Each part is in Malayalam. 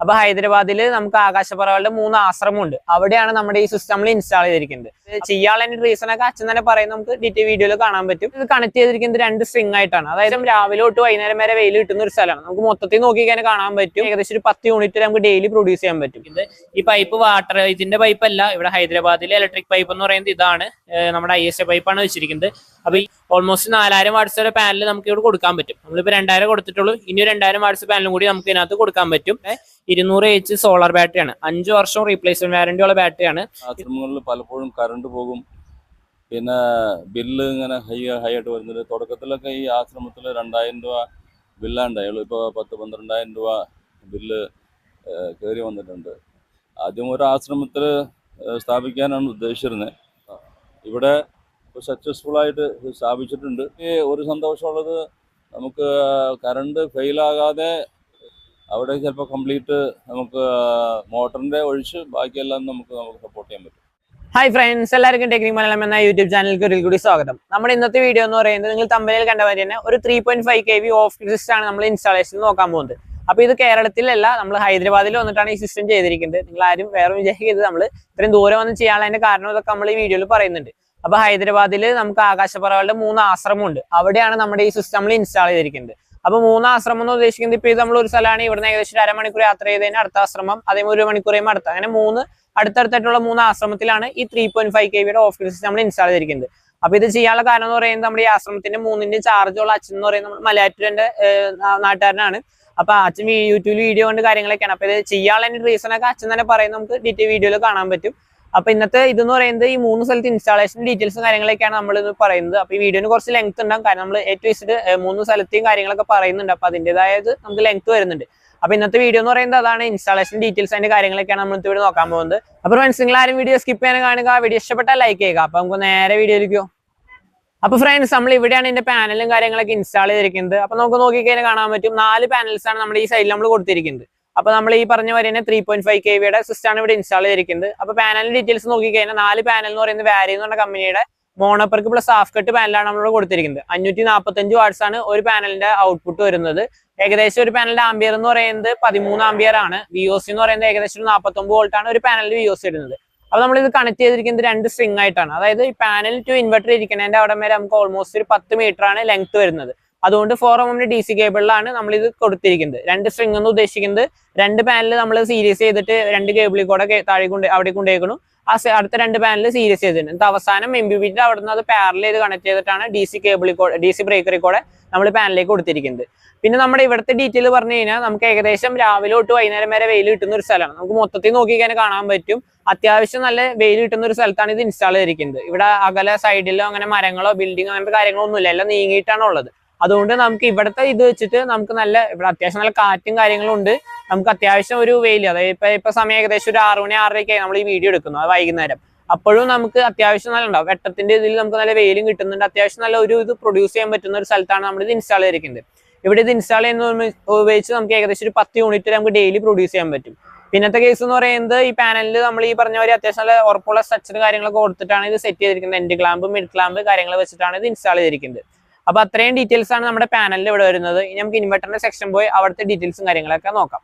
അപ്പൊ ഹൈദരാബാദിൽ നമുക്ക് ആകാശപ്പറവകളുടെ മൂന്ന് ആശ്രമമുണ്ട്. അവിടെയാണ് നമ്മുടെ ഈ സിസ്റ്റം ഇൻസ്റ്റാൾ ചെയ്തിരിക്കുന്നത്. ചെയ്യാനുള്ള റീസൺ ഒക്കെ അച്ഛൻ തന്നെ പറയും നമുക്ക് ഡീറ്റെയിൽ വീഡിയോയിൽ കാണാൻ പറ്റും. ഇത് കണക്ട് ചെയ്തിരിക്കുന്നത് രണ്ട് സ്ട്രിങ് ആയിട്ടാണ്. അതായത് രാവിലെ തൊട്ട് വൈകുന്നേരം വരെ വെയിൽ കിട്ടുന്ന ഒരു സ്ഥലമാണ്. നമുക്ക് മൊത്തത്തിൽ നോക്കിക്കാൻ കാണാൻ പറ്റും. ഏകദേശം ഒരു പത്ത് യൂണിറ്റ് നമുക്ക് ഡെയിലി പ്രൊഡ്യൂസ് ചെയ്യാൻ പറ്റും. ഇത് ഈ പൈപ്പ് വാട്ടർ ഇതിന്റെ പൈപ്പ് അല്ല ഇവിടെ ഹൈദരാബാദിലെ ഇലക്ട്രിക് പൈപ്പ് എന്ന് പറയുന്നത് ഇതാണ് നമ്മുടെ ഐ എസ് എ പൈപ്പാണ് വെച്ചിരിക്കുന്നത്. അപ്പൊ ഈ ഓൾമോസ്റ്റ് നാലായിരം വാട്സ് വരെ പാനൽ നമുക്ക് ഇവിടെ കൊടുക്കാൻ പറ്റും. നമ്മളിപ്പോ രണ്ടായിരം കൊടുത്തിട്ടുള്ളൂ. ഇനി രണ്ടായിരം വാട്സ് പാനലും കൂടി നമുക്ക് ഇതിനകത്ത് കൊടുക്കാൻ പറ്റും. ഇരുന്നൂറ് എച്ച് സോളാർ ബാറ്ററിയാണ് അഞ്ചു വർഷം റീപ്ലേസ്മെന്റ് വാറന്റി ഉള്ള ബാറ്ററിയാണ് ആശ്രമങ്ങളിൽ പലപ്പോഴും കറണ്ട് പോകും. പിന്നെ ബില്ല് ഇങ്ങനെ ഹൈ ഹൈ ആയിട്ട് വരുന്നുണ്ട്. തുടക്കത്തിലൊക്കെ ഈ ആശ്രമത്തിൽ രണ്ടായിരം രൂപ ബില്ലാണ്ടായുള്ളൂ ഇപ്പോൾ പത്ത് പന്ത്രണ്ടായിരം രൂപ ബില്ല് കയറി വന്നിട്ടുണ്ട്. ആദ്യം ഒരു ആശ്രമത്തിൽ സ്ഥാപിക്കാനാണ് ഉദ്ദേശിച്ചിരുന്നത് ഇവിടെ ഇപ്പോൾ ഇത് സ്ഥാപിച്ചിട്ടുണ്ട്. ഒരു സന്തോഷമുള്ളത് നമുക്ക് കറണ്ട് ഫെയിലാകാതെ അവിടെ ചിലപ്പോൾ കംപ്ലീറ്റ് നമുക്ക് മോട്ടറിന്റെ ഒഴിച്ച് ബാക്കിയെല്ലാം നമുക്ക് നമുക്ക് സപ്പോർട്ട് ചെയ്യാൻ പറ്റും. ഹായ് ഫ്രണ്ട്സ് എല്ലാവർക്കും ടെക്നിക് മലയാളം എന്ന യൂട്യൂബ് ചാനലിലേക്ക് ഒരിക്കൽ കൂടി സ്വാഗതം. നമ്മുടെ ഇന്നത്തെ വീഡിയോ എന്ന് പറയുന്നത് നിങ്ങൾ തമ്പനിൽ കണ്ട പോലെ തന്നെ ഒരു three point five K V off system ആണ് നമ്മൾ ഇൻസ്റ്റാളേഷൻ നോക്കാൻ പോകുന്നത്. അപ്പോൾ ഇത് കേരളത്തിലല്ല നമ്മൾ ഹൈദരാബാദിൽ വന്നിട്ടാണ് ഈ സിസ്റ്റം ചെയ്തിരിക്കുന്നത്. നിങ്ങൾ ആരും വേറെ വിചാരിക്കരുത് നമ്മൾ ഇത്രയും ദൂരം വന്ന് ചെയ്യാനുള്ളതിന്റെ കാരണം ഇതൊക്കെ നമ്മൾ ഈ വീഡിയോയിൽ പറയുന്നുണ്ട്. അപ്പോൾ ഹൈദരാബാദിൽ നമുക്ക് ആകാശപ്പറവകളുടെ മൂന്ന് ആശ്രമമുണ്ട്. അവിടെയാണ് നമ്മുടെ ഈ സിസ്റ്റം നമ്മൾ ഇൻസ്റ്റാൾ ചെയ്തിരിക്കുന്നത്. അപ്പൊ മൂന്ന് ആശ്രമം എന്ന് ഉദ്ദേശിക്കുന്നത് ഇപ്പൊ ഇത് നമ്മൾ ഒരു സ്ഥലമാണ്. ഇവിടുന്ന് ഏകദേശം ഒരു അരമണിക്കൂർ യാത്ര ചെയ്തതിന് അടുത്ത ആശ്രമം അതേപോലെ ഒരു മണിക്കൂർ അടുത്ത. അങ്ങനെ മൂന്ന് അടുത്തടുത്തായിട്ടുള്ള മൂന്ന് ആശ്രമത്തിലാണ് ഈ ത്രീ പോയിന്റ് ഫൈവ് കെ വിയുടെ ഓഫ് നമ്മൾ ഇൻസ്റ്റാൾ ചെയ്തിരിക്കുന്നത്. അപ്പൊ ഇത് ചെയ്യാനുള്ള കാരണം എന്ന് പറയുന്നത് നമ്മുടെ ഈ ആശ്രമത്തിന്റെ മൂന്നിന്റെ ചാർജുള്ള അച്ഛൻ എന്ന് പറയുന്നത് നമ്മുടെ മലയാറ്റൂരിന്റെ നാട്ടുകാരനാണ്. അപ്പൊ അച്ഛൻ യൂട്യൂബിൽ വീഡിയോ കൊണ്ട് കാര്യങ്ങളൊക്കെയാണ്. അപ്പൊ ഇത് ചെയ്യാനുള്ള റീസൺ ഒക്കെ അച്ഛൻ തന്നെ പറയും നമുക്ക് ഡീറ്റെയിൽ വീഡിയോയിൽ കാണാൻ പറ്റും. അപ്പൊ ഇന്നത്തെ ഇതെന്ന് പറയുന്നത് ഈ മൂന്ന് സ്ഥലത്ത് ഇൻസ്റ്റാളേഷൻ ഡീറ്റെയിൽസും കാര്യങ്ങളൊക്കെയാണ് നമ്മൾ ഇത് പറയുന്നത്. അപ്പൊ ഈ വീഡിയോന് കുറച്ച് ലെങ്ത് ഉണ്ടാകും കാരണം നമ്മൾ ഏറ്റവും ഇസ്റ്റ് മൂന്ന് സ്ഥലത്തെയും കാര്യങ്ങളൊക്കെ പറയുന്നുണ്ട്. അപ്പൊ അതിന്റെതായത് നമുക്ക് ലെങ്ത് വരുന്നുണ്ട്. അപ്പൊ ഇന്നത്തെ വീഡിയോ എന്ന് പറയുന്നത് അതാണ് ഇൻസ്റ്റാളേഷൻ ഡീറ്റെയിൽസ് അതിന്റെ കാര്യങ്ങളൊക്കെയാണ് നമ്മൾ ഇവിടെ നോക്കാൻ പോകുന്നത്. അപ്പൊ ഫ്രണ്ട്സ് നിങ്ങൾ ആരും വീഡിയോ സ്കിപ്പ് ചെയ്യാൻ കാണുക. വീഡിയോ ഇഷ്ടപ്പെട്ടാൽ ലൈക്ക് ചെയ്യുക. അപ്പൊ നമുക്ക് നേരെ വീഡിയോയിലേക്കോ അപ്പൊ ഫ്രണ്ട്സ് നമ്മൾ ഇവിടെയാണ് ഇതിന്റെ പാനലും കാര്യങ്ങളൊക്കെ ഇൻസ്റ്റാൾ ചെയ്തിരിക്കുന്നത്. അപ്പൊ നമുക്ക് നോക്കിക്കഴിഞ്ഞാൽ കാണാൻ പറ്റും. നാല് പാനൽസ് ആണ് നമ്മുടെ ഈ സൈഡിൽ നമ്മൾ കൊടുത്തിരിക്കുന്നത്. അപ്പൊ നമ്മൾ ഈ പറഞ്ഞ പോലെ തന്നെ ത്രീ പോയിന്റ് ഫൈവ് കെ വിയുടെ സിസ്റ്റം ആണ് ഇവിടെ ഇൻസ്റ്റാൾ ചെയ്തിരിക്കുന്നത്. അപ്പൊ പാനലിന്റെ ഡീറ്റെയിൽസ് നോക്കിക്കഴിഞ്ഞാൽ നാല് പാനൽ എന്ന് പറയുന്നത് വാരി എന്ന് പറഞ്ഞ കമ്പനിയുടെ മോണോപ്പർക്ക് പ്ലസ് ഹാഫ് കട്ട് പാനലാണ് നമ്മളിവിടെ കൊടുത്തിരിക്കുന്നത്. അഞ്ഞൂറ്റി നാൽപ്പത്തഞ്ച് വാട്ട്സ് ആണ് ഒരു പാനലിന്റെ ഔട്ട്പുട്ട് വരുന്നത്. ഏകദേശം ഒരു പാനലിന്റെ ആംബിയർ എന്ന് പറയുന്നത് പതിമൂന്ന് ആംബിയർ ആണ്. വി ഒ സി എന്ന് പറയുന്നത് ഏകദേശം ഒരു നാൽപ്പത്തൊമ്പത് വോൾട്ട് ആണ് ഒരു പാനലിൽ വി ഒ സി ഇടുന്നത്. അപ്പൊ നമ്മൾ ഇത് കണക്ട് ചെയ്തിരിക്കുന്നത് രണ്ട് സ്ട്രിങ് ആയിട്ടാണ്. അതായത് ഈ പാനൽ ടു ഇൻവെർട്ടർ ഇരിക്കുന്നതിന്റെ അവിടെ വരെ നമുക്ക് ഓൾമോസ്റ്റ് ഒരു പത്ത് മീറ്റർ ആണ് ലെങ്ത് വരുന്നത്. അതുകൊണ്ട് ഫോർ എം ഡി സി കേബിളിലാണ് നമ്മൾ ഇത് കൊടുത്തിരിക്കുന്നത്. രണ്ട് സ്ട്രിങ് എന്ന് ഉദ്ദേശിക്കുന്നത്. രണ്ട് പാനൽ നമ്മൾ സീരീസ് ചെയ്തിട്ട് രണ്ട് കേബിളിൽ കൂടെ താഴെ കൊണ്ട് അവിടെ കൊണ്ടേക്കണു ആ അടുത്ത രണ്ട് പാനൽ സീരീസ് ചെയ്തിട്ടുണ്ട്. അവസാനം എം ബി ബിന്റെ അവിടെ നിന്ന് അത് പാരൽ ചെയ്ത് കണക്ട് ചെയ്തിട്ടാണ് ഡി സി കേബിളിൽ ഡി സി ബ്രേക്കറിൽ കൂടെ നമ്മൾ പാനലിലേക്ക് കൊടുത്തിരിക്കുന്നത്. പിന്നെ നമ്മുടെ ഇവിടുത്തെ ഡീറ്റെയിൽ പറഞ്ഞു കഴിഞ്ഞാൽ നമുക്ക് ഏകദേശം രാവിലെ തൊട്ട് വൈകുന്നേരം വരെ വെയിൽ കിട്ടുന്ന ഒരു സ്ഥലമാണ്. നമുക്ക് മൊത്തത്തിൽ നോക്കിക്കാൻ കാണാൻ പറ്റും. അത്യാവശ്യം നല്ല വെയിൽ കിട്ടുന്ന ഒരു സ്ഥലത്താണ് ഇത് ഇൻസ്റ്റാൾ ചെയ്തിരിക്കുന്നത്. ഇവിടെ അകല സൈഡിലോ അങ്ങനെ മരങ്ങളോ ബിൽഡിങ്ങോ അങ്ങനത്തെ കാര്യങ്ങളോ ഒന്നുമില്ല എല്ലാം നീങ്ങിയിട്ടാണ് ഉള്ളത്. അതുകൊണ്ട് നമുക്ക് ഇവിടുത്തെ ഇത് വെച്ചിട്ട് നമുക്ക് നല്ല ഇവിടെ അത്യാവശ്യം നല്ല കാറ്റും കാര്യങ്ങളും ഉണ്ട്. നമുക്ക് അത്യാവശ്യം ഒരു വെയിൽ അതായത് ഇപ്പൊ ഇപ്പൊ സമയം ഏകദേശം ഒരു ആറു മണി ആറരയ്ക്കായി നമ്മൾ ഈ വീഡിയോ എടുക്കുന്നു അത് വൈകുന്നേരം. അപ്പോഴും നമുക്ക് അത്യാവശ്യം നല്ല ഉണ്ടാവും. വെട്ടത്തിന്റെ ഇതിൽ നമുക്ക് നല്ല വെയിലും കിട്ടുന്നുണ്ട്. അത്യാവശ്യം നല്ല ഒരു ഇത് പ്രൊഡ്യൂസ് ചെയ്യാൻ പറ്റുന്ന ഒരു സ്ഥലത്താണ് നമ്മൾ ഇത് ഇൻസ്റ്റാൾ ചെയ്തിരിക്കുന്നത്. ഇവിടെ ഇത് ഇൻസ്റ്റാൾ ചെയ്യുന്ന ഉപയോഗിച്ച് നമുക്ക് ഏകദേശം ഒരു പത്ത് യൂണിറ്റ് നമുക്ക് ഡെയിലി പ്രൊഡ്യൂസ് ചെയ്യാൻ പറ്റും. പിന്നത്തെ കേസ് എന്ന് പറയുന്നത് ഈ പാനലിൽ നമ്മൾ ഈ പറഞ്ഞ പോലെ അത്യാവശ്യം നല്ല ഉറപ്പുള്ള സ്ട്രക്ചർ കാര്യങ്ങളൊക്കെ കൊടുത്തിട്ടാണ് ഇത് സെറ്റ് ചെയ്തിരിക്കുന്നത്. എൻഡ് ക്ലാമ്പ് മിഡ് ക്ലാമ്പ് കാര്യങ്ങൾ വെച്ചിട്ടാണ് ഇത് ഇൻസ്റ്റാൾ ചെയ്തിരിക്കുന്നത്. അപ്പൊ അത്രയും ഡീറ്റെയിൽസ് ആണ് നമ്മുടെ പാനലിൽ ഇവിടെ വരുന്നത്. ഇനി നമുക്ക് ഇൻവെർട്ടറിന്റെ സെക്ഷൻ പോയി അവിടുത്തെ ഡീറ്റെയിൽസും കാര്യങ്ങളൊക്കെ നോക്കാം.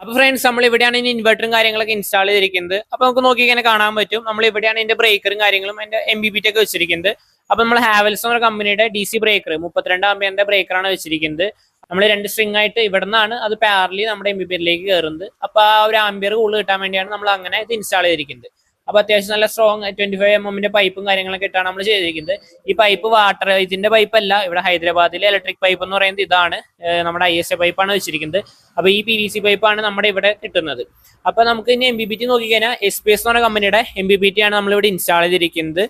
അപ്പൊ ഫ്രണ്ട്സ് നമ്മൾ ഇവിടെയാണ് ഇനി ഇൻവെർട്ടറും കാര്യങ്ങളൊക്കെ ഇൻസ്റ്റാൾ ചെയ്തിരിക്കുന്നത്. അപ്പൊ നമുക്ക് നോക്കി ഇങ്ങനെ കാണാൻ പറ്റും. നമ്മൾ ഇവിടെയാണ് ഇതിന്റെ ബ്രേക്കറും കാര്യങ്ങളും അതിന്റെ എം ബി ബിറ്റ് ഒക്കെ വെച്ചിരിക്കുന്നത്. അപ്പൊ നമ്മൾ ഹാവൽസ് എന്ന കമ്പനിയുടെ ഡി സി ബ്രേക്കർ മുപ്പത്തിരണ്ട് ആംബിയറിന്റെ ബ്രേക്കറാണ് വെച്ചിരിക്കുന്നത്. നമ്മൾ രണ്ട് സ്ട്രിങ് ആയിട്ട് ഇവിടെ നിന്നാണ് അത് പാരലി നമ്മുടെ എം ബി ബിയിലേക്ക് കയറുന്നത് അപ്പൊ ആ ഒരു ആംബിയർ കൂടുതൽ കിട്ടാൻ വേണ്ടിയാണ് നമ്മൾ അങ്ങനെ ഇത് ഇൻസ്റ്റാൾ ചെയ്തിരിക്കുന്നത്. അപ്പൊ അത്യാവശ്യം നല്ല സ്ട്രോങ് ട്വന്റി ഫൈവ് എം എമ്മിന്റെ പൈപ്പും കാര്യങ്ങളൊക്കെ ഇട്ടാണ് നമ്മൾ ചെയ്തിരിക്കുന്നത്. ഈ പൈപ്പ് വാട്ടർ ഇതിന്റെ പൈപ്പ് അല്ല ഇവിടെ ഹൈദരാബാദിലെ ഇലക്ട്രിക് പൈപ്പ് എന്ന് പറയുന്നത് ഇതാണ് നമ്മുടെ ഐ എസ് എ പൈപ്പാണ് വെച്ചിരിക്കുന്നത്. അപ്പോൾ ഈ പി വി സി പൈപ്പാണ് നമ്മുടെ ഇവിടെ കിട്ടുന്നത്. അപ്പൊ നമുക്ക് ഇനി എം ബി ബി ടി നോക്കിക്കഴിഞ്ഞാൽ എസ് പി എസ് എന്ന് പറഞ്ഞ കമ്പനിയുടെ എം ബി ബി ടി ആണ് നമ്മൾ ഇവിടെ ഇൻസ്റ്റാൾ ചെയ്തിരിക്കുന്നത്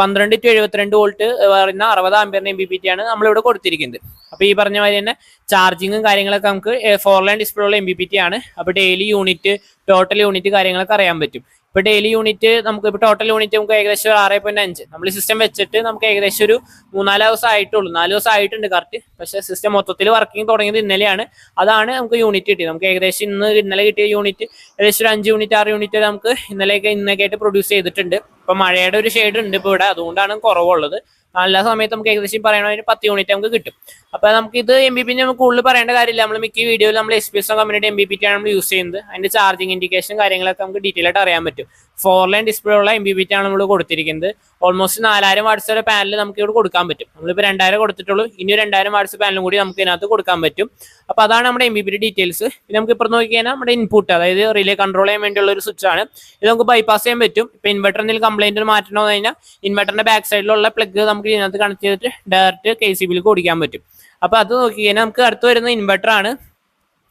പന്ത്രണ്ട് ടു എഴുപത്തിരണ്ട് വോൾട്ട് പറയുന്ന അറുപത് ആംപിയറിന്റെ എം ബി ബി ടി ആണ് നമ്മളിവിടെ കൊടുത്തിരിക്കുന്നത്. അപ്പൊ ഈ പറഞ്ഞ മാതിരി തന്നെ ചാർജിങ്ങും കാര്യങ്ങളൊക്കെ നമുക്ക് ഫോർ ലൈൻ ഡിസ്പ്ലേ ഉള്ള എം ബി ബി ടി ആണ്. അപ്പൊ ഡെയിലി യൂണിറ്റ് ടോട്ടൽ യൂണിറ്റ് കാര്യങ്ങളൊക്കെ അറിയാൻ പറ്റും. ഇപ്പൊ ഡെയിലി യൂണിറ്റ് നമുക്ക് ഇപ്പൊ ടോട്ടൽ യൂണിറ്റ് നമുക്ക് ഏകദേശം ഒരു ആറ് പോയിന്റ് അഞ്ച്. നമ്മൾ സിസ്റ്റം വെച്ചിട്ട് നമുക്ക് ഏകദേശം ഒരു മൂന്നാൽ ദിവസം ആയിട്ടുള്ളൂ. നാല് ദിവസം ആയിട്ടുണ്ട് കറക്റ്റ് പക്ഷെ സിസ്റ്റം മൊത്തത്തിൽ വർക്കിംഗ് തുടങ്ങിയത് ഇന്നലെയാണ്. അതാണ് നമുക്ക് യൂണിറ്റ് കിട്ടിയത്. നമുക്ക് ഏകദേശം ഇന്ന് ഇന്നലെ കിട്ടിയ യൂണിറ്റ് ഏകദേശം ഒരു അഞ്ച് യൂണിറ്റ് ആറ് യൂണിറ്റ് നമുക്ക് ഇന്നലെയൊക്കെ ഇന്നൊക്കെ ആയിട്ട് പ്രൊഡ്യൂസ് ചെയ്തിട്ടുണ്ട്. ഇപ്പൊ മഴയുടെ ഒരു ഷെയ്ഡ് ഉണ്ട് ഇപ്പൊ ഇവിടെ. അതുകൊണ്ടാണ് കുറവുള്ളത്. നല്ല സമയത്ത് നമുക്ക് ഏകദേശം പറയണ പത്ത് യൂണിറ്റ് നമുക്ക് കിട്ടും. അപ്പോൾ നമുക്ക് ഇത് എം ബി പി നമുക്ക് കൂടുതൽ പറയേണ്ട കാര്യമില്ല. നമ്മൾ മിക്ക വീഡിയോയിൽ നമ്മൾ എസ് പി എസ് കമ്പനിയുടെ എം ബി പി ആണ് നമ്മൾ യൂസ് ചെയ്യുന്നത്. അതിന്റെ ചാർജിങ് ഇൻഡിക്കേഷൻ കാര്യങ്ങളൊക്കെ നമുക്ക് ഡീറ്റെയിൽ ആയിട്ട് അറിയാൻ പറ്റും. ഫോർ ലൈൻ ഡിസ്പ്ലേ ഉള്ള എം ബി പി ആണ് നമ്മൾ കൊടുത്തിരിക്കുന്നത്. ഓൾമോസ്റ്റ് നാലായിരം വാട്സ് വരെ പാനൽ നമുക്ക് ഇവിടെ കൊടുക്കാൻ പറ്റും. നമ്മളിപ്പോൾ രണ്ടായിരം കൊടുത്തിട്ടുള്ളൂ. ഇനി രണ്ടായിരം വാട്സ് പാനലും കൂടി നമുക്ക് ഇതിനകത്ത് കൊടുക്കാൻ പറ്റും. അപ്പോൾ അതാണ് നമ്മുടെ എം ബി പിയുടെ ഡീറ്റെയിൽസ് നമുക്ക് ഇപ്പോൾ നോക്കി കഴിഞ്ഞാൽ നമ്മുടെ ഇൻപുട്ട് അതായത് റിലേ കൺട്രോൾ ചെയ്യാൻ വേണ്ടിയുള്ള ഒരു സ്വിച്ച് ആണ്. ഇത് നമുക്ക് ബൈപ്പാസ് ചെയ്യാൻ പറ്റും. ഇപ്പോൾ ഇൻവെർട്ടറിൽ കംപ്ലൈന്റ് മാറ്റണമെന്ന് കഴിഞ്ഞാൽ ഇൻവെർട്ടറിന്റെ ബാക്ക് സൈഡിലുള്ള പ്ലഗ് നമുക്ക് ഇതിനകത്ത് കണക്ട് ചെയ്തിട്ട് ഡയറക്റ്റ് കെ സി ബിയിൽ ഓടിക്കാൻ പറ്റും. അപ്പോൾ അത് നോക്കി കഴിഞ്ഞാൽ നമുക്ക് അടുത്ത് വരുന്ന ഇൻവെർട്ടർ ആണ്.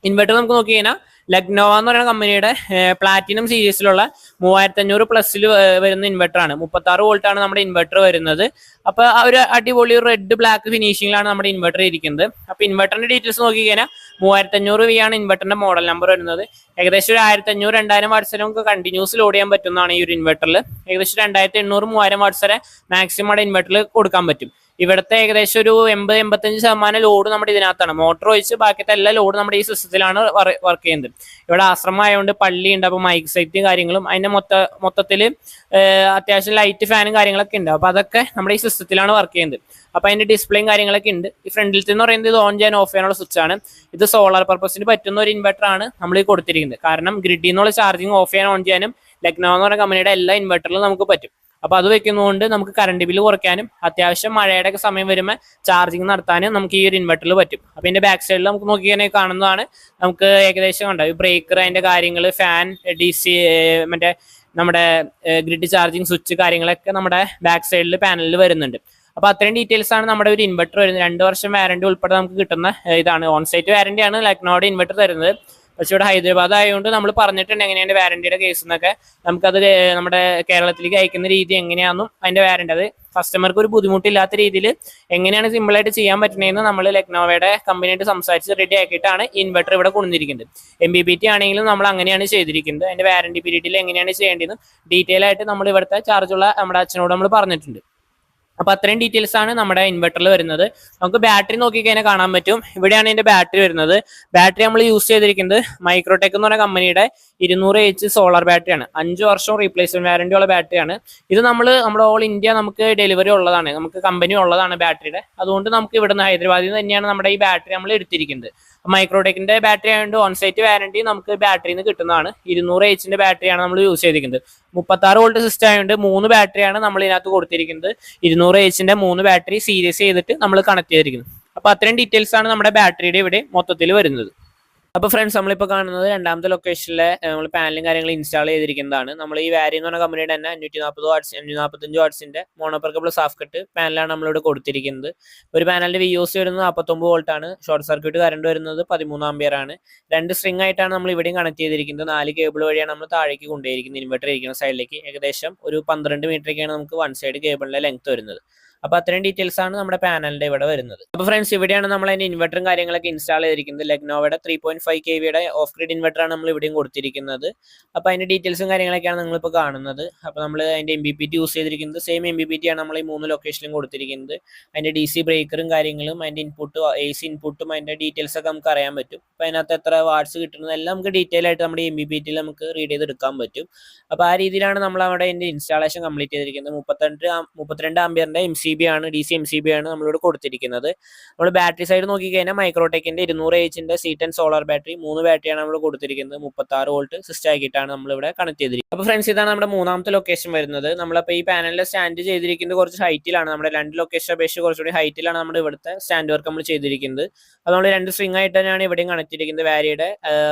ഇൻവെർട്ടർ നമുക്ക് നോക്കി കഴിഞ്ഞാൽ ലഗ്നോവ എന്ന് പറയുന്ന കമ്പനിയുടെ പ്ലാറ്റിനം സീരീസിലുള്ള മൂവായിരത്തി അഞ്ഞൂറ് പ്ലസ്സിൽ വരുന്ന ഇൻവെർട്ടറാണ് ആണ്. മുപ്പത്തി ആറ് വോൾട്ട് ആണ് നമ്മുടെ ഇൻവെർട്ടർ വരുന്നത്. അപ്പൊ ആ ഒരു അടിപൊളി റെഡ് ബ്ലാക്ക് ഫിനിഷിംഗിലാണ് നമ്മുടെ ഇൻവെർട്ടർ ഇരിക്കുന്നത്. അപ്പൊ ഇൻവെർട്ടറിന്റെ ഡീറ്റെയിൽസ് നോക്കി കഴിഞ്ഞാൽ മൂവായിരത്തി അഞ്ഞൂറ് വി ആണ് ഇൻവെർട്ടറിന്റെ മോഡൽ നമ്പർ വരുന്നത്. ഏകദേശം ഒരു ആയിരത്തി അഞ്ഞൂറ് രണ്ടായിരം വാട്സ് വരെ നമുക്ക് കണ്ടിന്യൂസ് ലോഡ് ചെയ്യാൻ പറ്റുന്നതാണ് ഈ ഒരു ഇൻവെർട്ടറിൽ ഏകദേശം രണ്ടായിരത്തി എണ്ണൂറ് മൂവായിരം വാട്സ് വരെ മാക്സിമം ഇൻവെർട്ടറിൽ കൊടുക്കാൻ പറ്റും. ഇവിടുത്തെ ഏകദേശം ഒരു എൺപത് എൺപത്തഞ്ച് ശതമാനം ലോഡ് നമ്മുടെ ഇതിനകത്താണ്. മോട്ടോർ ഒഴിച്ച് ബാക്കിയത്തെ എല്ലാ ലോഡ് നമ്മുടെ ഈ സിസ്റ്റത്തിലാണ് വർക്ക് ചെയ്യുന്നത്. ഇവിടെ ആശ്രമം ആയതുകൊണ്ട് പള്ളി ഉണ്ട് അപ്പോൾ മൈക്ക് സൈറ്റും കാര്യങ്ങളും അതിന്റെ മൊത്ത മൊത്തത്തിൽ അത്യാവശ്യം ലൈറ്റ് ഫാനും കാര്യങ്ങളൊക്കെ ഉണ്ട്. അപ്പോൾ അതൊക്കെ നമ്മുടെ ഈ സിസ്റ്റത്തിലാണ് വർക്ക് ചെയ്യുന്നത്. അപ്പോൾ അതിന്റെ ഡിസ്പ്ലേയും കാര്യങ്ങളൊക്കെ ഉണ്ട്. ഈ ഫ്രണ്ടിലത്തെ എന്ന് പറയുന്നത് ഇത് ഓൺ ചെയ്യാൻ ഓഫ് ചെയ്യാനുള്ള സ്വിച്ച് ആണ്. ഇത് സോളാർ പർപ്പസിന് പറ്റുന്ന ഒരു ഇൻവെർട്ടർ ആണ് നമ്മൾ ഈ കൊടുത്തിരിക്കുന്നത്. കാരണം ഗ്രിഡിൽ നിന്നുള്ള ചാർജിങ് ഓഫ് ചെയ്യാൻ ഓൺ ചെയ്യാനും ലക്നൗ എന്ന് പറഞ്ഞ കമ്പനിയുടെ എല്ലാ ഇൻവെർട്ടറിലും നമുക്ക് പറ്റും. അപ്പൊ അത് വെക്കുന്നതുകൊണ്ട് നമുക്ക് കറണ്ട് ബില്ല് കുറയ്ക്കാനും അത്യാവശ്യം മഴയുടെ ഒക്കെ സമയം വരുമ്പോൾ ചാർജിങ് നടത്താനും നമുക്ക് ഈ ഒരു ഇൻവെർട്ടറിൽ പറ്റും. അപ്പൊ ഇതിന്റെ ബാക്ക് സൈഡിൽ നമുക്ക് നോക്കിയാൽ കാണുന്നതാണ്. നമുക്ക് ഏകദേശം ഉണ്ടാവും ബ്രേക്കർ അതിന്റെ കാര്യങ്ങൾ ഫാൻ ഡി സി മറ്റേ നമ്മുടെ ഗ്രിഡ് ചാർജിങ് സ്വിച്ച് കാര്യങ്ങളൊക്കെ നമ്മുടെ ബാക്ക് സൈഡിൽ പാനലിൽ വരുന്നുണ്ട്. അപ്പൊ അത്രയും ഡീറ്റെയിൽസ് ആണ് നമ്മുടെ ഒരു ഇൻവെർട്ടർ വരുന്നത്. രണ്ട് വർഷം വാരണ്ടി ഉൾപ്പെടെ നമുക്ക് കിട്ടുന്ന ഇതാണ്. ഓൺ സൈറ്റ് ആണ് ലക്നോയുടെ ഇൻവെർട്ടർ തരുന്നത്. പക്ഷെ ഇവിടെ ഹൈദരാബാദ് ആയതുകൊണ്ട് നമ്മൾ പറഞ്ഞിട്ടുണ്ട് എങ്ങനെയാണ് വാരണ്ടിയുടെ കേസ് എന്നൊക്കെ. നമുക്കത് നമ്മുടെ കേരളത്തിലേക്ക് അയക്കുന്ന രീതി എങ്ങനെയാണെന്നും അതിന്റെ വാരണ്ടി അത് കസ്റ്റമർക്ക് ഒരു ബുദ്ധിമുട്ടില്ലാത്ത രീതിയിൽ എങ്ങനെയാണ് സിമ്പിളായിട്ട് ചെയ്യാൻ പറ്റുന്നതെന്ന് നമ്മൾ ലക്നോവയുടെ കമ്പനിയായിട്ട് സംസാരിച്ച് റെഡി ആക്കിയിട്ടാണ് ഇൻവെർട്ടർ ഇവിടെ കൊണ്ടുവന്നിരിക്കുന്നത്. എം ബി ബി ടി ആണെങ്കിലും നമ്മൾ അങ്ങനെയാണ് ചെയ്തിരിക്കുന്നത്. അതിന്റെ വാരണ്ടി പീരീഡിൽ എങ്ങനെയാണ് ചെയ്യേണ്ടതെന്ന് ഡീറ്റെയിൽ ആയിട്ട് നമ്മൾ ഇവിടുത്തെ ചാർജുള്ള നമ്മുടെ അച്ഛനോട് നമ്മൾ പറഞ്ഞിട്ടുണ്ട്. അപ്പൊ അത്രയും ഡീറ്റെയിൽസ് ആണ് നമ്മുടെ ഇൻവെർട്ടറിൽ വരുന്നത്. നമുക്ക് ബാറ്ററി നോക്കിക്കഴിഞ്ഞാൽ കാണാൻ പറ്റും. ഇവിടെയാണ് ഇതിന്റെ ബാറ്ററി വരുന്നത്. ബാറ്ററി നമ്മൾ യൂസ് ചെയ്തിരിക്കുന്നത് മൈക്രോടെക് എന്ന് പറഞ്ഞ കമ്പനിയുടെ ഇരുന്നൂറ് എച്ച് സോളാർ ബാറ്ററിയാണ് അഞ്ച് വർഷം റീപ്ലേസ്മെന്റ് വാറന്റി ഉള്ള ബാറ്ററിയാണ് ഇത് നമ്മൾ നമ്മുടെ ഓൾ ഇന്ത്യ നമുക്ക് ഡെലിവറി ഉള്ളതാണ്. നമുക്ക് കമ്പനി ഉള്ളതാണ് ബാറ്ററിയുടെ അതുകൊണ്ട് നമുക്ക് ഇവിടുന്ന് ഹൈദരാബാദിൽ നിന്ന് തന്നെയാണ് നമ്മുടെ ഈ ബാറ്ററി നമ്മൾ എടുത്തിരിക്കുന്നത്. മൈക്രോടെക്കിന്റെ ബാറ്ററി ആയതുകൊണ്ട് ഓൺസൈറ്റ് വാറന്റി നമുക്ക് ബാറ്ററിയിൽ നിന്ന് കിട്ടുന്നതാണ്. ഇരുന്നൂറ് എച്ചിന്റെ ബാറ്ററിയാണ് നമ്മൾ യൂസ് ചെയ്തിരിക്കുന്നത്. മുപ്പത്തി ആറ് വോൾട്ട് സിസ്റ്റം ആയതുകൊണ്ട് മൂന്ന് ബാറ്ററിയാണ് നമ്മൾ ഇതിനകത്ത് കൊടുത്തിരിക്കുന്നത്. ഇരുന്നൂറ് എച്ചിന്റെ മൂന്ന് ബാറ്ററി സീരീസ് ചെയ്തിട്ട് നമ്മൾ കണക്ട് ചെയ്തിരിക്കുന്നത് അപ്പൊ അത്രയും ഡീറ്റെയിൽസ് ആണ് നമ്മുടെ ബാറ്ററിയുടെ ഇവിടെ മൊത്തത്തിൽ വരുന്നത്. അപ്പൊ ഫ്രണ്ട്സ് നമ്മളിപ്പോൾ കാണുന്നത് രണ്ടാമത്തെ ലൊക്കേഷനിലെ നമ്മൾ പാനലും കാര്യങ്ങളും ഇൻസ്റ്റാൾ ചെയ്തിരിക്കുന്നതാണ്. നമ്മൾ ഈ വാരി എന്ന് പറഞ്ഞ കമ്പനിയുടെ തന്നെ അഞ്ഞൂറ്റി നാൽപ്പത് വാട്സ് അഞ്ഞൂറ്റി നാൽപ്പത്തഞ്ച് വാട്ട്സിന്റെ mono perc plus half cut പാനലാണ് നമ്മളിവിടെ കൊടുത്തിരിക്കുന്നത്. ഒരു പാനലിന്റെ വി ഒ സി വരുന്നത് നാൽപ്പത്തൊമ്പത് വോൾട്ട് ആണ്. ഷോർട്ട് സർക്യൂട്ട് കറണ്ട് വരുന്നത് പതിമൂന്ന് ആണ്. രണ്ട് സ്ട്രിംഗ് ആയിട്ടാണ് നമ്മൾ ഇവിടെയും കണക്ട് ചെയ്തിരിക്കുന്നത്. നാല് കേബിൾ വഴിയാണ് നമ്മൾ താഴേക്ക് കൊണ്ടുപോയിരിക്കുന്നത് ഇൻവെർട്ടർ ഇരിക്കുന്ന സൈഡിലേക്ക് ഏകദേശം ഒരു പന്ത്രണ്ട് മീറ്ററൊക്കെയാണ് നമുക്ക് വൺ സൈഡ് കേബിളിന്റെ ലെങ്ത് വരുന്നത്. അപ്പൊ അത്രയും ഡീറ്റെയിൽസ് ആണ് നമ്മുടെ പാനലിന്റെ ഇവിടെ വരുന്നത്. അപ്പൊ ഫ്രണ്ട്സ് ഇവിടെയാണ് നമ്മൾ അതിന്റെ ഇൻവെർട്ടറും കാര്യങ്ങളൊക്കെ ഇൻസ്റ്റാൾ ചെയ്തിരിക്കുന്നത്. ലെഗ്നോവയുടെ ത്രീ പോയിന്റ് ഫൈവ് കെ വിയുടെ ഓഫ് ഗ്രിഡ് ഇൻവെർട്ടർ ആണ് നമ്മൾ ഇവിടെയും കൊടുത്തിരിക്കുന്നത്. അപ്പൊ അതിന്റെ ഡീറ്റെയിൽസും കാര്യങ്ങളൊക്കെയാണ് നിങ്ങളിപ്പോൾ കാണുന്നത്. അപ്പൊ നമ്മൾ അതിന്റെ M B P T use ചെയ്തിരിക്കുന്നത്. Same M B P T ആണ് നമ്മൾ ഈ മൂന്ന് ലൊക്കേഷനിലും കൊടുത്തിരിക്കുന്നത്. അതിന്റെ ഡി സി ബ്രേക്കറും കാര്യങ്ങളും അതിന്റെ ഇൻപുട്ടും എ സി ഇൻപുട്ടും അതിന്റെ ഡീറ്റെയിൽസ് ഒക്കെ നമുക്ക് അറിയാൻ പറ്റും. അപ്പൊ അതിനകത്ത് എത്ര കിട്ടുന്നത് എല്ലാം നമുക്ക് ഡീറ്റെയിൽ ആയിട്ട് നമ്മുടെ എം ബി പി ടിയിൽ നമുക്ക് റീഡ് ചെയ്തെടുക്കാൻ പറ്റും. അപ്പൊ ആ രീതിയിലാണ് നമ്മൾ അവിടെ അതിന്റെ ഇൻസ്റ്റാളേഷൻ കംപ്ലീറ്റ് ചെയ്തിരിക്കുന്നത്. മുപ്പത്തിരണ്ട് മുപ്പത്തിരണ്ട് ആംബിയറിന്റെ എം സി ബി ആണ് D C M C B ആണ് നമ്മളിവിടെ കൊടുത്തിരിക്കുന്നത്. നമ്മൾ ബാറ്ററി സൈഡ് നോക്കിക്കഴിഞ്ഞാൽ മൈക്രോടെക്കിന്റെ ഇരുന്നൂറ് എച്ചിന്റെ സി ടെൻ സോളാർ ബാറ്ററി മൂന്ന് ബാറ്ററിയാണ് നമ്മൾ കൊടുത്തിരിക്കുന്നത്. മുപ്പത്തി ആറ് വോൾട്ട് സിസ്റ്റം ആക്കിയിട്ടാണ് നമ്മളിവിടെ കണക്ട് ചെയ്തിരിക്കുന്നത്. അപ്പോൾ ഫ്രണ്ട്സ് ഇതാണ് നമ്മുടെ മൂന്നാമത്തെ ലൊക്കേഷൻ വരുന്നത്. നമ്മളപ്പോൾ ഈ പാനലിൽ സ്റ്റാൻഡ് ചെയ്തിരിക്കുന്നത് കുറച്ച് ഹൈറ്റിലാണ് നമ്മുടെ രണ്ട് ലൊക്കേഷൻ അപേക്ഷിച്ച് കുറച്ചുകൂടി ഹൈറ്റിലാണ് നമ്മുടെ ഇവിടുത്തെ സ്റ്റാൻഡ് വർക്ക് നമ്മൾ ചെയ്തിരിക്കുന്നത്. അത് നമ്മൾ രണ്ട് സ്ട്രിങ് ആയിട്ട് തന്നെയാണ് ഇവിടെയും കണക്ട് ചെയ്തിരിക്കുന്നത് വാരിയുടെ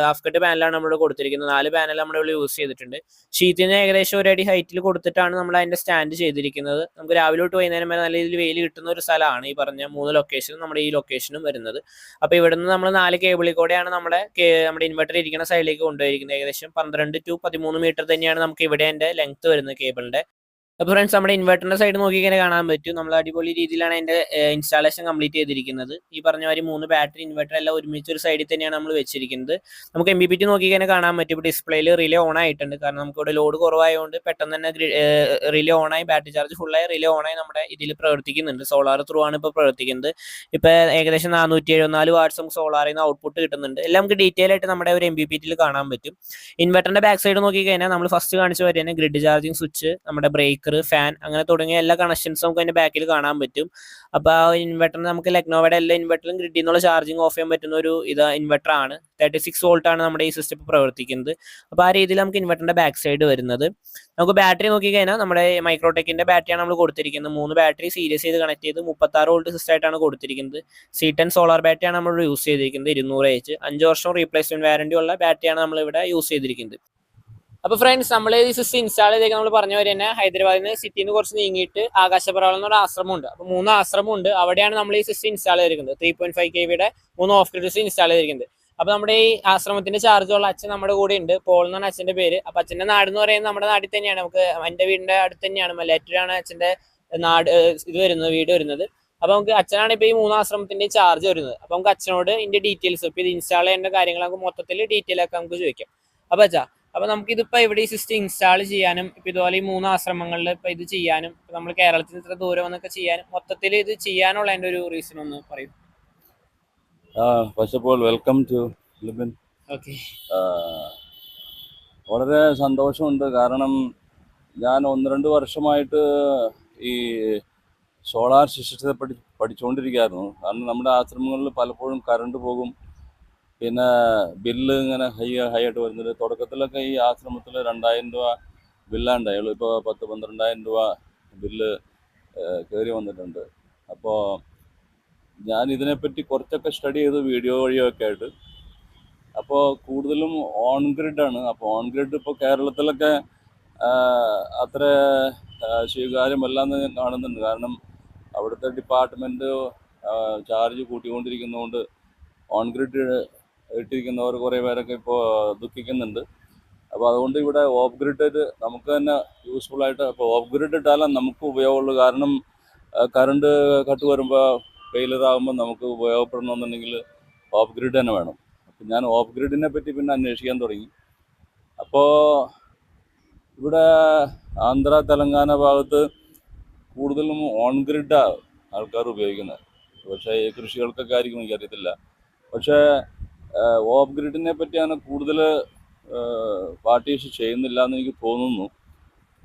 ഹാഫ്കട്ട് പാനലാണ് നമ്മൾ കൊടുത്തിരിക്കുന്നത്. നാല് പാനൽ നമ്മൾ ഇവിടെ യൂസ് ചെയ്തിട്ടുണ്ട്. ഷീറ്റിന് ഏകദേശം ഒരു അടി ഹൈറ്റിൽ കൊടുത്തിട്ടാണ് നമ്മൾ അതിന്റെ സ്റ്റാൻഡ് ചെയ്തിരിക്കുന്നത്. നമുക്ക് രാവിലെ തൊട്ട് വൈകുന്നേരം വരെ നല്ല രീതിയിൽ വെയിൽ കിട്ടുന്ന ഒരു സ്ഥലമാണ് ഈ പറഞ്ഞ മൂന്ന് ലൊക്കേഷനും നമ്മുടെ ഈ ലൊക്കേഷനും വരുന്നത്. അപ്പൊ ഇവിടുന്ന് നമ്മൾ നാല് കേബിളിൽ കൂടെയാണ് നമ്മുടെ നമ്മുടെ ഇൻവെർട്ടർ ഇരിക്കുന്ന സൈഡിലേക്ക് കൊണ്ടുപോയിരിക്കുന്നത്. ഏകദേശം പന്ത്രണ്ട് ടു പതിമൂന്ന് മീറ്റർ തന്നെയാണ് നമുക്ക് ഇവിടെ എന്റെ ലെങ്ത് വരുന്നത് കേബിളിന്റെ അപ്പൊ ഫ്രണ്ട്സ് നമ്മുടെ ഇൻവെർട്ടറിന്റെ സൈഡ് നോക്കി ഇങ്ങനെ കാണാൻ പറ്റും. നമ്മൾ അടിപൊളി രീതിയിലാണ് അതിന്റെ ഇൻസ്റ്റാളേഷൻ കംപ്ലീറ്റ് ചെയ്തിരിക്കുന്നത്. ഈ പറഞ്ഞ മാതിരി മൂന്ന് ബാറ്ററി ഇൻവെർട്ടർ എല്ലാം ഒരുമിച്ച് ഒരു സൈഡിൽ തന്നെയാണ് നമ്മൾ വെച്ചിരിക്കുന്നത്. നമുക്ക് എം ബി പി ടി നോക്കി ഇങ്ങനെ കാണാൻ പറ്റും. ഇപ്പോൾ ഡിസ്പ്ലേയിൽ റിലേ ഓൺ ആയിട്ടുണ്ട്. കാരണം നമുക്ക് ഇവിടെ ലോഡ് കുറവായതുകൊണ്ട് പെട്ടെന്ന് തന്നെ റിലേ ഓൺ ആയി ബാറ്ററി ചാർജ് ഫുള്ളായി റിലേ ഓൺ ആയി നമ്മുടെ ഇതിൽ പ്രവർത്തിക്കുന്നുണ്ട്. സോളാർ ത്രൂ ആണ് ഇപ്പോൾ പ്രവർത്തിക്കുന്നത്. ഇപ്പൊ ഏകദേശം നാനൂറ്റി എഴുപത്തിനാല് വാട്ട്സ് നമുക്ക് സോളാറിൽ നിന്ന് ഔട്ട്പുട്ട് കിട്ടുന്നുണ്ട്. എല്ലാം നമുക്ക് ഡീറ്റെയിൽ ആയിട്ട് നമ്മുടെ ഒരു എം ബി പി ടിയിൽ കാണാൻ പറ്റും. ഇൻവെർട്ടറിന്റെ ബാക്ക് സൈഡ് നോക്കി കഴിഞ്ഞാൽ നമ്മൾ ഫസ്റ്റ് കാണിച്ച പോലെ ഗ്രിഡ് ചാർജിങ് സ്വിച്ച് നമ്മുടെ ബ്രേക്കർ ബ്രേക്കർ ഫാൻ അങ്ങനെ തുടങ്ങിയ എല്ലാ കണക്ഷൻസും നമുക്ക് അതിന്റെ ബാക്കിൽ കാണാൻ പറ്റും. അപ്പോൾ ആ ഇൻവെർട്ടറിന് നമുക്ക് ലെക്നോവയുടെ എല്ലാ ഇൻവെർട്ടറും ഗ്രിഡിൽ നിന്നുള്ള ചാർജിങ് ഓഫ് ചെയ്യാൻ പറ്റുന്ന ഒരു ഇത് ഇൻവെർട്ടർ ആണ്. തേർട്ടി സിക്സ് വോൾട്ട് ആണ് നമ്മുടെ ഈ സിസ്റ്റം പ്രവർത്തിക്കുന്നത്. അപ്പോൾ ആ രീതിയിൽ നമുക്ക് ഇൻവെർട്ടറിന്റെ ബാക്ക് സൈഡ് വരുന്നത്. നമുക്ക് ബാറ്ററി നോക്കിക്കഴിഞ്ഞാൽ നമ്മുടെ മൈക്രോടെക്കിന്റെ ബാറ്ററിയാണ് നമ്മൾ കൊടുത്തിരിക്കുന്നത്. മൂന്ന് ബാറ്ററി സീരീസ് ചെയ്ത് കണക്ട് ചെയ്ത് മുപ്പത്താറ് വോൾട്ട് സിസ്റ്റം ആയിട്ടാണ് കൊടുത്തിരിക്കുന്നത്. സി ടെൻ സോളാർ ബാറ്ററിയാണ് നമ്മൾ യൂസ് ചെയ്തിരിക്കുന്നത് ഇരുന്നൂറ് എച്ച് അഞ്ച് വർഷം റീപ്ലേസ്മെന്റ് വാറണ്ടി ഉള്ള ബാറ്ററിയാണ് നമ്മൾ ഇവിടെ യൂസ് ചെയ്തിരിക്കുന്നത്. അപ്പോൾ ഫ്രണ്ട്സ് നമ്മൾ ഈ സിസ്റ്റം ഇൻസ്റ്റാൾ ചെയ്തേക്ക് നമ്മൾ പറഞ്ഞ പോലെ തന്നെ ഹൈദരാബാദിൽ നിന്ന് സിറ്റിയിൽ നിന്ന് കുറച്ച് നീങ്ങിയിട്ട് ആകാശപ്രവളം എന്നൊരു ആശ്രമമുണ്ട്. അപ്പോൾ മൂന്ന് ആശ്രമമുണ്ട്. അവിടെയാണ് നമ്മൾ ഈ സിസ്റ്റം ഇൻസ്റ്റാൾ ചെയ്തിരിക്കുന്നത്. ത്രീ പോയിന്റ് ഫൈവ് കെ വിയുടെ മൂന്ന് ഓഫ് ഗ്രിഡ് സിസ്റ്റം ഇൻസ്റ്റാൾ ചെയ്തിരിക്കുന്നത്. അപ്പോൾ നമ്മുടെ ഈ ആശ്രമത്തിന്റെ ചാർജുള്ള അച്ഛൻ നമ്മുടെ കൂടെ ഉണ്ട്. പോൾ എന്നാണ് അച്ഛന്റെ പേര്. അപ്പോൾ അച്ഛന്റെ നാട് എന്ന് പറയുന്നത് നമ്മുടെ നാട്ടിൽ തന്നെയാണ്. നമുക്ക് എന്റെ വീടിന്റെ അടുത്ത് തന്നെയാണ്. മലയാറ്റൂരാണ് അച്ഛന്റെ നാട് ഇത് വരുന്നത് വീട് വരുന്നത്. അപ്പൊ നമുക്ക് അച്ഛനാണ് ഇപ്പൊ ഈ മൂന്നാശ്രമത്തിന്റെ ചാർജ് വരുന്നത്. അപ്പൊ നമുക്ക് അച്ഛനോട് ഇതിന്റെ ഡീറ്റെയിൽസ് ഇപ്പൊ ഇത് ഇൻസ്റ്റാൾ ചെയ്യേണ്ട കാര്യങ്ങൾ നമുക്ക് മൊത്തത്തിൽ ഡീറ്റെയിൽ ഒക്കെ നമുക്ക് ചോദിക്കാം. അപ്പൊ അച്ഛാ അപ്പൊ നമുക്ക് ഇതിപ്പോ ഇവിടെ ഈ സിസ്റ്റം ഇൻസ്റ്റാൾ ചെയ്യാനും ഇപ്പൊ ഇതുപോലെ ഈ മൂന്ന് ആശ്രമങ്ങളിൽ ഇപ്പൊ ഇത് ചെയ്യാനും ഇപ്പൊ നമ്മൾ കേരളത്തിൽ ഇത്ര ദൂരം എന്നൊക്കെ ചെയ്യാനും മൊത്തത്തിൽ ഇത് ചെയ്യാനുള്ള എന്റെ ഒരു റീസൺ ഒന്ന് പറയും. First of all welcome to Libin okay വളരെ സന്തോഷമുണ്ട്. കാരണം ഞാൻ ഒന്ന് രണ്ട് വർഷമായിട്ട് ഈ സോളാർ സിസ്റ്റത്തെ പഠി പഠിച്ചുകൊണ്ടിരിക്കുകയായിരുന്നു കാരണം നമ്മുടെ ആശ്രമങ്ങളിൽ പലപ്പോഴും കറണ്ട് പോകും. പിന്നെ ബില്ല് ഇങ്ങനെ ഹൈ ഹൈ ആയിട്ട് വരുന്നുണ്ട്. തുടക്കത്തിലൊക്കെ ഈ ആശ്രമത്തിൽ രണ്ടായിരം രൂപ ബില്ലാണ്ടായുള്ളൂ ഇപ്പോൾ പത്ത് പന്ത്രണ്ടായിരം രൂപ ബില്ല് കയറി വന്നിട്ടുണ്ട്. അപ്പോൾ ഞാൻ ഇതിനെപ്പറ്റി കുറച്ചൊക്കെ സ്റ്റഡി ചെയ്തു വീഡിയോ വഴിയൊക്കെ ആയിട്ട്. അപ്പോൾ കൂടുതലും ഓൺ ഗ്രിഡാണ് അപ്പോൾ ഓൺ ഗ്രിഡ് ഇപ്പോൾ കേരളത്തിലൊക്കെ അത്ര സ്വീകാര്യമല്ല സ്വീകാര്യമല്ലാന്ന് ഞാൻ കാണുന്നുണ്ട്. കാരണം അവിടുത്തെ ഡിപ്പാർട്ട്മെന്റ് ചാർജ് കൂട്ടിക്കൊണ്ടിരിക്കുന്നതുകൊണ്ട് ഓൺ ഗ്രിഡ് ഇട്ടിരിക്കുന്നവർ കുറേ പേരൊക്കെ ഇപ്പോൾ ദുഃഖിക്കുന്നുണ്ട്. അപ്പോൾ അതുകൊണ്ട് ഇവിടെ ഓഫ് ഗ്രിഡ് നമുക്ക് തന്നെ യൂസ്ഫുൾ ആയിട്ട് അപ്പോൾ ഓഫ് ഗ്രിഡ് ഇട്ടാലും നമുക്ക് ഉപയോഗമുള്ളൂ. കാരണം കറണ്ട് കട്ട് വരുമ്പോൾ ഫെയിലർ ആകുമ്പോൾ നമുക്ക് ഉപയോഗപ്പെടണമെന്നുണ്ടെങ്കിൽ ഓഫ് ഗ്രിഡ് തന്നെ വേണം. അപ്പം ഞാൻ ഓഫ് ഗ്രിഡിനെ പറ്റി പിന്നെ അന്വേഷിക്കാൻ തുടങ്ങി. അപ്പോൾ ഇവിടെ ആന്ധ്ര തെലങ്കാന ഭാഗത്ത് കൂടുതലും ഓൺ ഗ്രിഡാണ് ആൾക്കാർ ഉപയോഗിക്കുന്നത്. പക്ഷേ കൃഷികൾക്കൊക്കെ ആയിരിക്കും എനിക്കറിയത്തില്ല. പക്ഷേ ഓഫ് ഗ്രിഡിനെ പറ്റിയാണ് കൂടുതൽ പാർട്ടീസ് ചെയ്യുന്നില്ല എന്ന് എനിക്ക് തോന്നുന്നു.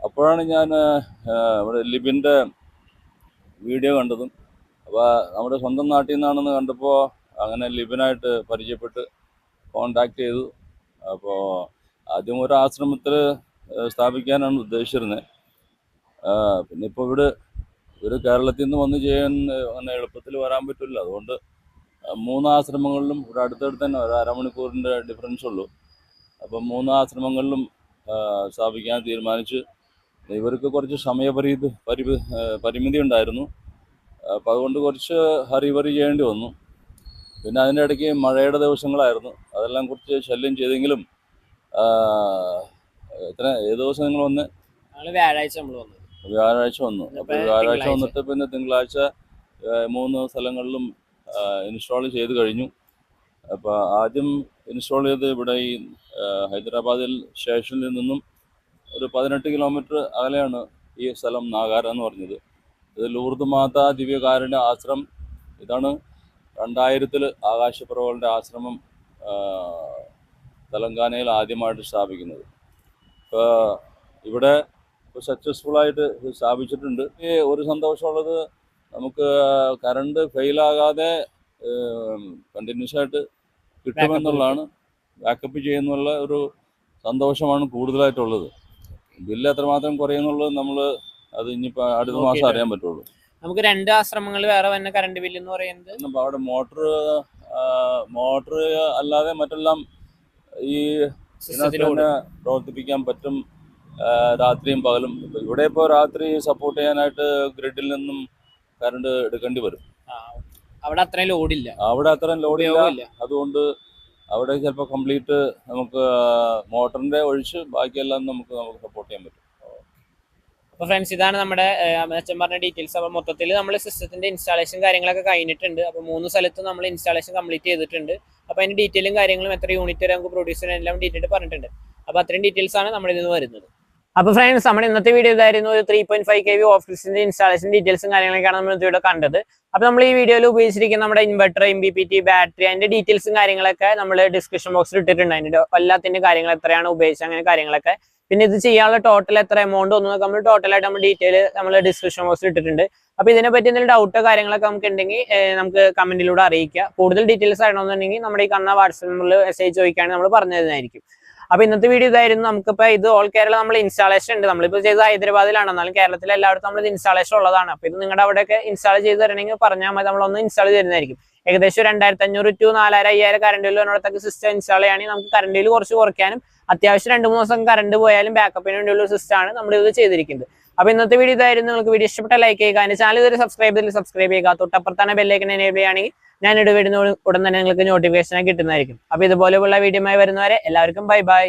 അപ്പോഴാണ് ഞാൻ ഇവിടെ ലിബിന്റെ വീഡിയോ കണ്ടതും. അപ്പോൾ നമ്മുടെ സ്വന്തം നാട്ടിൽ നിന്നാണെന്ന് കണ്ടപ്പോൾ അങ്ങനെ ലിബിനായിട്ട് പരിചയപ്പെട്ട് കോണ്ടാക്ട് ചെയ്തു. അപ്പോൾ ആദ്യം ഒരു ആശ്രമത്തിൽ സ്ഥാപിക്കാനാണ് ഉദ്ദേശിച്ചിരുന്നത് പിന്നെ ഇപ്പോൾ ഇവിടെ ഒരു കേരളത്തിൽ നിന്ന് വന്ന് ചെയ്യാൻ അങ്ങനെ എളുപ്പത്തിൽ വരാൻ പറ്റില്ല. അതുകൊണ്ട് മൂന്ന് ആശ്രമങ്ങളിലും ഇവിടെ അടുത്തടുത്ത് തന്നെ ഒരു അരമണിക്കൂറിന്റെ ഡിഫറൻസ് ഉള്ളൂ. അപ്പം മൂന്നാശ്രമങ്ങളിലും സ്ഥാപിക്കാൻ തീരുമാനിച്ച് ഇവർക്ക് കുറച്ച് സമയപരിധി പരി പരിമിതി ഉണ്ടായിരുന്നു. അപ്പം അതുകൊണ്ട് കുറച്ച് ഹറിവറി ചെയ്യേണ്ടി വന്നു. പിന്നെ അതിന്റെ ഇടയ്ക്ക് മഴയുടെ ദിവസങ്ങളായിരുന്നു. അതെല്ലാം കുറച്ച് ശല്യം ചെയ്തെങ്കിലും എത്ര ഏത് ദിവസം നിങ്ങൾ വന്ന്? വ്യാഴാഴ്ച നമ്മൾ വന്നു വ്യാഴാഴ്ച വന്നു. അപ്പോൾ വ്യാഴാഴ്ച. വന്നിട്ട് പിന്നെ തിങ്കളാഴ്ച മൂന്ന് സ്ഥലങ്ങളിലും ഇൻസ്റ്റാൾ ചെയ്ത് കഴിഞ്ഞു. അപ്പോൾ ആദ്യം ഇൻസ്റ്റാൾ ചെയ്ത് ഇവിടെ ഈ ഹൈദരാബാദിൽ സ്റ്റേഷനിൽ നിന്നും ഒരു പതിനെട്ട് കിലോമീറ്റർ അകലെയാണ് ഈ സ്ഥലം നാഗാര എന്ന് പറഞ്ഞത്. ഇത് ലൂർദ് മാതാ ദിവ്യകാരുണ്യ ആശ്രമം ഇതാണ് രണ്ടായിരത്തിൽ ആകാശപ്രഭകളുടെ ആശ്രമം തെലങ്കാനയിൽ ആദ്യമായിട്ട് സ്ഥാപിക്കുന്നത്. ഇപ്പോൾ ഇവിടെ സക്സസ്ഫുൾ ആയിട്ട് സ്ഥാപിച്ചിട്ടുണ്ട്. ഒരു സന്തോഷമുള്ളത് നമുക്ക് കറണ്ട് ഫെയിലാകാതെ കണ്ടിന്യൂസ് ആയിട്ട് കിട്ടുമെന്നുള്ളതാണ് ബാക്കപ്പ് ചെയ്യുന്നുള്ള ഒരു സന്തോഷമാണ് കൂടുതലായിട്ടുള്ളത്. ബില്ല് എത്രമാത്രം കുറയുന്നുള്ളത് നമ്മൾ അത് ഇനിയിപ്പോൾ അടുത്ത മാസം അറിയാൻ പറ്റുള്ളൂ. നമുക്ക് രണ്ട് ആശ്രമങ്ങൾ വേറെ വന്ന കറണ്ട് ബില്ല് എന്ന് പറയുന്നത്. അവിടെ മോട്ടർ മോട്ടർ അല്ലാതെ മറ്റെല്ലാം ഈ പ്രവർത്തിപ്പിക്കാൻ പറ്റും രാത്രിയും പകലും. ഇവിടെ ഇപ്പോൾ രാത്രി സപ്പോർട്ട് ചെയ്യാനായിട്ട് ഗ്രിഡിൽ നിന്നും കറണ്ട് എടുക്കേണ്ടി വരും. അവിടെ അത്രയും ലോഡില്ല. അവിടെ അത്രയും ലോഡില്ല. അതുകൊണ്ട് അവിടെ ചിലപ്പോൾ കംപ്ലീറ്റ് നമുക്ക് മോട്ടറിന്റെ ഒഴിച്ച് ബാക്കിയെല്ലാം നമുക്ക് നമുക്ക് സപ്പോർട്ട് ചെയ്യാൻ പറ്റും. അപ്പോൾ ഫ്രണ്ട്സ് ഇതാണ് നമ്മുടെ അച്ഛൻ പറഞ്ഞ ഡീറ്റെയിൽസ് അപ്പോൾ മൊത്തത്തിൽ നമ്മൾ സിസ്റ്റത്തിന്റെ ഇൻസ്റ്റാളേഷൻ കാര്യങ്ങളൊക്കെ കഴിഞ്ഞിട്ടുണ്ട്. അപ്പോൾ മൂന്ന് സ്ഥലത്തും നമ്മൾ ഇൻസ്റ്റാളേഷൻ കംപ്ലീറ്റ് ചെയ്തിട്ടുണ്ട്. അപ്പോൾ അതിന്റെ ഡീറ്റെയിലും കാര്യങ്ങളും എത്ര യൂണിറ്റ് വരെ നമുക്ക് പ്രൊഡ്യൂസ് ചെയ്യാൻ എല്ലാം ഡീറ്റെയിൽ പറഞ്ഞിട്ടുണ്ട്. അപ്പൊ അത്രയും ഡീറ്റെയിൽസ് ആണ് നമ്മുടെ ഇതിൽ നിന്ന് വരുന്നത്. അപ്പൊ ഫ്രണ്ട്സ് നമ്മുടെ ഇന്നത്തെ വീഡിയോ ഇതായിരുന്നു ഒരു three point five K V ഓഫീസിന്റെ ഇൻസ്റ്റാളേഷൻ ഡീറ്റെയിൽസും കാര്യങ്ങളൊക്കെയാണ് നമ്മൾ വീഡിയോ കണ്ടത്. അപ്പൊ നമ്മൾ ഈ വീഡിയോയിൽ ഉപയോഗിച്ചിരിക്കുന്ന നമ്മുടെ inverter M B P T battery അതിന്റെ ഡീറ്റെയിൽസും കാര്യങ്ങളൊക്കെ നമ്മൾ ഡിസ്ക്രിപ്ഷൻ ബോക്സിൽ ഇട്ടിട്ടുണ്ട്. അതിന്റെ എല്ലാത്തിന്റെ കാര്യങ്ങൾ എത്രയാണ് ഉപയോഗിച്ചത് അങ്ങനെ കാര്യങ്ങളൊക്കെ. പിന്നെ ഇത് ചെയ്യാനുള്ള ടോട്ടൽ എത്ര എമൗണ്ട് ഒന്നും നമ്മൾ ടോട്ടലായിട്ട് നമ്മൾ ഡീറ്റെയിൽ നമ്മൾ ഡിസ്ക്രിപ്ഷൻ ബോക്സിൽ ഇട്ടിട്ടുണ്ട്. അപ്പൊ ഇതിനെ പറ്റി എന്തെങ്കിലും ഡൗട്ടോ കാര്യങ്ങളൊക്കെ നമുക്ക് ഉണ്ടെങ്കിൽ നമുക്ക് കമന്റിലൂടെ അറിയിക്കുക. കൂടുതൽ ഡീറ്റെയിൽസ് അറിയണമെന്നുണ്ടെങ്കിൽ നമ്മുടെ ഈ കണ്ണ വാട്സാപ്പ് നമ്പറിൽ മെസ്സേജ് ചോദിക്കുകയാണെങ്കിൽ നമ്മൾ പറഞ്ഞു തരുന്നതായിരിക്കും. അപ്പൊ ഇന്നത്തെ വീഡിയോ ഇതായിരുന്നു. നമുക്കിപ്പോ ഇത് ഓൾ കേരള നമ്മൾ ഇൻസ്റ്റാളേഷൻ ഉണ്ട്. നമ്മളിപ്പോ ചെയ്ത ഹൈദരാബാദിലാണ്. എന്നാലും കേരളത്തിൽ എല്ലായിടത്തും നമ്മൾ ഇൻസ്റ്റാളേഷൻ ഉള്ളതാണ്. അപ്പൊ ഇത് നിങ്ങളുടെ അവിടെയൊക്കെ ഇൻസ്റ്റാൾ ചെയ്ത് തരണമെങ്കിൽ പറഞ്ഞാൽ മതി. നമ്മളൊന്ന് ഇൻസ്റ്റാൾ തരുന്നതായിരിക്കും. ഏകദേശം രണ്ടായിരത്തി അഞ്ഞൂറ് ടു നാലായിരം അയ്യായിരം കറണ്ട് ബില്ല് വന്നിടത്തേക്ക് സിസ്റ്റം ഇൻസ്റ്റാൾ ചെയ്യുകയാണെങ്കിൽ നമുക്ക് കറണ്ട് ബില്ല് കുറച്ച് കുറയ്ക്കാനും അത്യാവശ്യം രണ്ട് മൂന്ന് ദിവസം കറണ്ട് പോയാലും ബാക്കപ്പിന് വേണ്ടിയുള്ള സിസ്റ്റം ആണ് നമ്മൾ ഇത് ചെയ്തിരിക്കുന്നത്. അപ്പൊ ഇന്നത്തെ വീഡിയോ ഇതായിരുന്നു. നിങ്ങൾക്ക് വീഡിയോ ഇഷ്ടപ്പെട്ട ലൈക്ക് ചെയ്യുക. ചാനൽ ഇതുവരെ സബ്സ്ക്രൈബ് ചെയ്ത് സബ്സ്ക്രൈബ് ചെയ്യുക. തൊട്ടപ്പുറത്താണ് ബെല്ലേക്കിനെ എനേബിൾ ചെയ്യുകയാണെങ്കിൽ ഞാൻ ഇടപെടുന്ന ഉടൻ തന്നെ നിങ്ങൾക്ക് നോട്ടിഫിക്കേഷൻ കിട്ടുന്നതായിരിക്കും. അപ്പൊ ഇതുപോലെയുള്ള വീഡിയോമായി വരുന്നവരെ എല്ലാവർക്കും ബൈ ബൈ